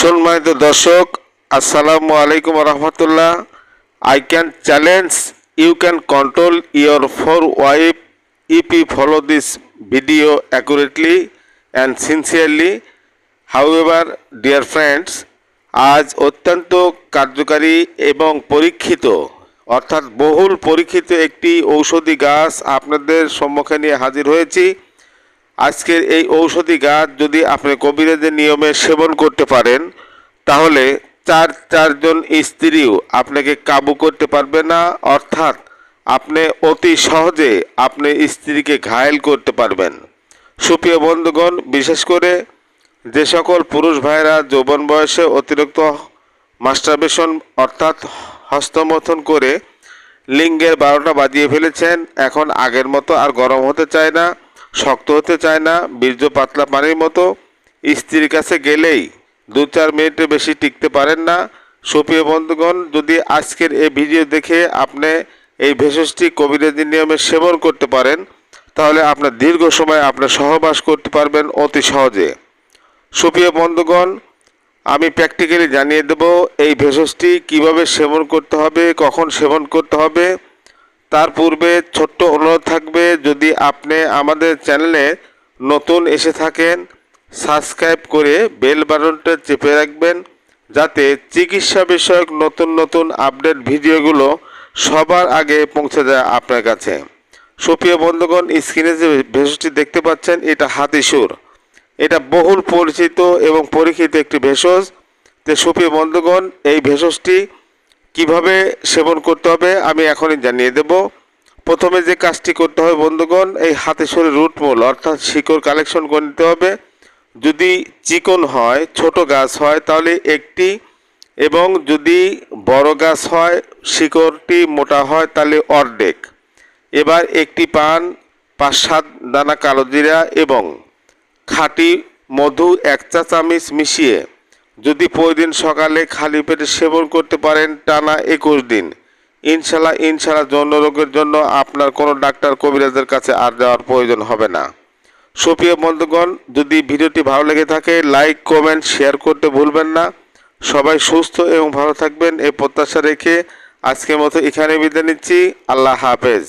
সম্মানিত দর্শক, আসসালামু আলাইকুম রহমতুল্লাহ। I can challenge you can control your four wife if you follow this video accurately and sincerely however dear friends আজ অত্যন্ত কার্যকারী এবং পরীক্ষিত, অর্থাৎ বহুল পরীক্ষিত একটি ঔষধি গাছ আপনাদের সম্মুখে নিয়ে হাজির হয়েছি। আজকের এই ঔষধি গাছ যদি আপনি কবিরাজের নিয়মে সেবন করতে পারেন, তাহলে চার চারজন স্ত্রীও আপনাকে কাবু করতে পারবে না, অর্থাৎ আপনি অতি সহজে আপনি স্ত্রীকে ঘায়েল করতে পারবেন। সুপ্রিয় বন্ধুগণ, বিশেষ করে যে সকল পুরুষ ভাইরা যৌবন বয়সে অতিরিক্ত মাস্টারবেশন অর্থাৎ হস্তমথন করে লিঙ্গের বারোটা বাজিয়ে ফেলেছেন, এখন আগের মতো আর গরম হতে চায় না। শক্ত হতে চায় না, বীর্য পাতলা পানির মতো। স্ত্রীর কাছে গেলেই দু চার মিনিটের বেশি টিকতে পারেন না। সুপ্রিয় বন্ধুগণ, যদি আজকের এই ভিডিও দেখে আপনি এই ভেষজটি কবিরাজি নিয়মে সেবন করতে পারেন, তাহলে আপনার দীর্ঘ সময় আপনি সহবাস করতে পারবেন অতি সহজে। সুপ্রিয় বন্ধুগণ, আমি প্র্যাকটিক্যালি জানিয়ে দেব, এই ভেষজটি কীভাবে সেবন করতে হবে, কখন সেবন করতে হবে। তার পূর্বে ছোট্ট অনুরোধ থাকবে, যদি আপনি আমাদের চ্যানেলে নতুন এসে থাকেন, সাবস্ক্রাইব করে বেল বাটনটা চেপে রাখবেন, যাতে চিকিৎসা বিষয়ক নতুন নতুন আপডেট ভিডিওগুলো সবার আগে পৌঁছে যায় আপনার কাছে। সুপ্রিয় বন্ধুগণ, স্ক্রিনে যে ভেষজটি দেখতে পাচ্ছেন, এটা হাতিসুর। এটা বহুল পরিচিত এবং পরীক্ষিত একটি ভেষজ। তো সুপ্রিয় বন্ধুগণ, এই ভেষজটি কীভাবে সেবন করতে হবে আমি এখনই জানিয়ে দেব। প্রথমে যে কাজটি করতে হবে বন্ধুগণ, এই হাতে সরে রুটমূল অর্থাৎ শিকড় কালেকশন করে নিতে হবে। যদি চিকন হয়, ছোট গাছ হয়, তাহলে একটি, এবং যদি বড় গাছ হয়, শিকড়টি মোটা হয়, তাহলে অর্ধেক। এবার একটি পান পাঁচ সাত দানা কালো জিরা এবং খাঁটি মধু এক চা চামচ মিশিয়ে যদি প্রতিদিন সকালে খালি পেটে সেবন করতে পারেন টানা একুশ দিন। ইনশাল্লাহ ইনশাল্লাহ যৌন রোগের জন্য আপনার কোনো ডাক্তার কবিরাজের কাছে আর যাওয়ার প্রয়োজন হবে না। সুপ্রিয় বন্ধুগণ, যদি ভিডিওটি ভালো লেগে থাকে, লাইক, কমেন্ট, শেয়ার করতে ভুলবেন না। সবাই সুস্থ এবং ভালো থাকবেন, এই প্রত্যাশা রেখে আজকের মতো এখানে বিদায় নিচ্ছি। আল্লাহ হাফেজ।